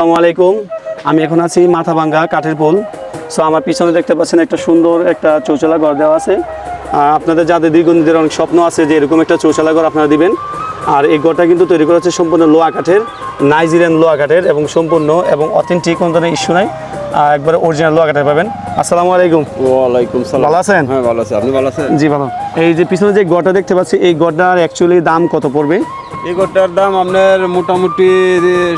আসসালামু আলাইকুম। আমি এখন আছি মাথাভাঙ্গা কাঠের পোল। সো আমার পিছনে দেখতে পাচ্ছেন একটা সুন্দর একটা চৌচালা ঘর দেওয়া আছে। আপনাদের যাদের দীর্ঘদিনের অনেক স্বপ্ন আছে যে এরকম একটা চৌচালা ঘর আপনারা দিবেন, আর এই ঘরটা কিন্তু তৈরি করা হচ্ছে সম্পূর্ণ লোয়া কাঠের, নাইজেরিয়ান লোয়া কাঠের এবং সম্পূর্ণ এবং অথেন্টিক কোনো ধরনের ইস্যু নাই। একবারে অরিজিনাল কাঠের পাবেন। আসসালামু আলাইকুম। ওয়ালাইকুম সালাম। ভালো আছেন? হ্যাঁ ভালো আছি। আপনি ভালো আছেন? জি ভালো। এই যে পিছনে যে গড়টা দেখতে পাচ্ছি এই গড়টার অ্যাকচুয়ালি দাম কত পড়বে? এই ঘরটার দাম আপনার মোটামুটি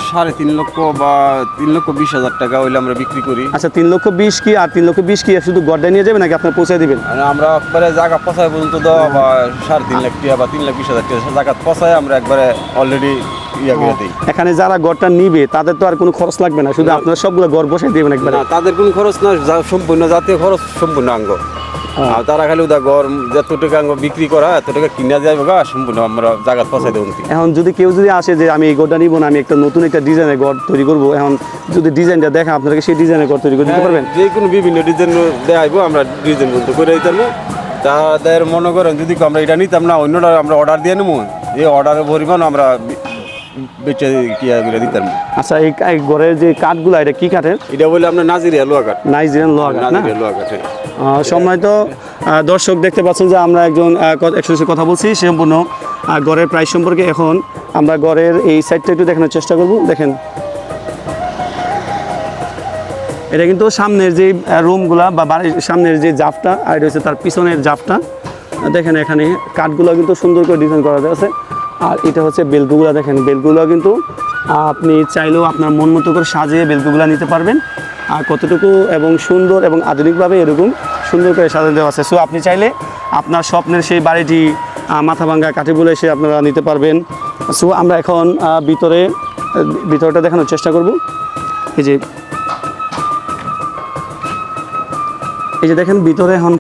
সাড়ে তিন লক্ষ বা তিন লক্ষ বিশ হাজার টাকা হইলে আমরা বিক্রি করি। আচ্ছা তিন লক্ষ বিশ কি আর তিন লক্ষ বিশ কি শুধু গড়টা নিয়ে যাবেন নাকি আপনার পৌঁছে দিবেন? আর আমরা একবারে জায়গা পচায় পর্যন্ত দেওয়া বা সাড়ে তিন লাখ টাকা বা তিন লাখ বিশ হাজার টাকা জায়গা পচায় আমরা একবারে অলরেডি এখানে যারা গড়টা নিবে তাদের তো আর কোনো খরচ লাগবে না। শুধু আপনারা সবগুলো গড় বসে দিবেন একবারে। তাদের কোনো খরচ না সম্পূর্ণ জাতীয় খরচ সম্পূর্ণ আঙ্গ। আর তারা খালি ওটা ঘর যত টাকা বিক্রি করা এত টাকা কিনা যাবে গা সম্পূর্ণ আমরা জায়গা পচাই দেবো এখন যদি কেউ যদি আসে যে আমি এই গড়টা নিব না আমি একটা নতুন একটা ডিজাইনের গড় তৈরি করব এখন যদি ডিজাইনটা দেখা আপনাকে সেই ডিজাইনের গড় তৈরি করে দিতে পারবেন? যে কোনো বিভিন্ন ডিজাইন দেখাইবো আমরা ডিজাইন বলতে করে দিতাম তাদের মনে করেন যদি আমরা এটা নিতাম না অন্যটা আমরা অর্ডার দিয়ে নেব এই অর্ডারের পরিমাণ আমরা বেচে দিতাম। আচ্ছা এই যে কাঠগুলো এটা কি কাঠের? এটা বলে আপনার নাজিরিয়া লোয়া কাঠ। নাইজেরিয়ান লোহা কাঠ লোয়া কাঠে সম্মানিত দর্শক দেখতে পাচ্ছেন যে আমরা একজন একশো কথা বলছি সম্পূর্ণ গড়ের প্রাইস সম্পর্কে এখন আমরা গড়ের এই সাইডটা একটু দেখানোর চেষ্টা করব। দেখেন। এটা কিন্তু সামনের যে রুমগুলা বা বাড়ির সামনের যে জাফটা আর এটা হচ্ছে তার পিছনের জাফটা দেখেন এখানে কাঠগুলো কিন্তু সুন্দর করে ডিজাইন করা আছে। আর এটা হচ্ছে বেলকুগুলো দেখেন বেলকুগুলো কিন্তু আপনি চাইলেও আপনার মন মতো করে সাজিয়ে বেলকুগুলো নিতে পারবেন। আর কতটুকু এবং সুন্দর এবং আধুনিকভাবে এরকম সুন্দর করে সাজানো দেওয়া আছে। সো আপনি চাইলে আপনার স্বপ্নের সেই বাড়িটি আহ, মাথাভাঙ্গা কাঠি বলে এসে আপনারা নিতে পারবেন। সো আমরা এখন ভিতরে ভিতরটা দেখানোর চেষ্টা করব। এই যে এই যে দেখেন ভিতরে এখন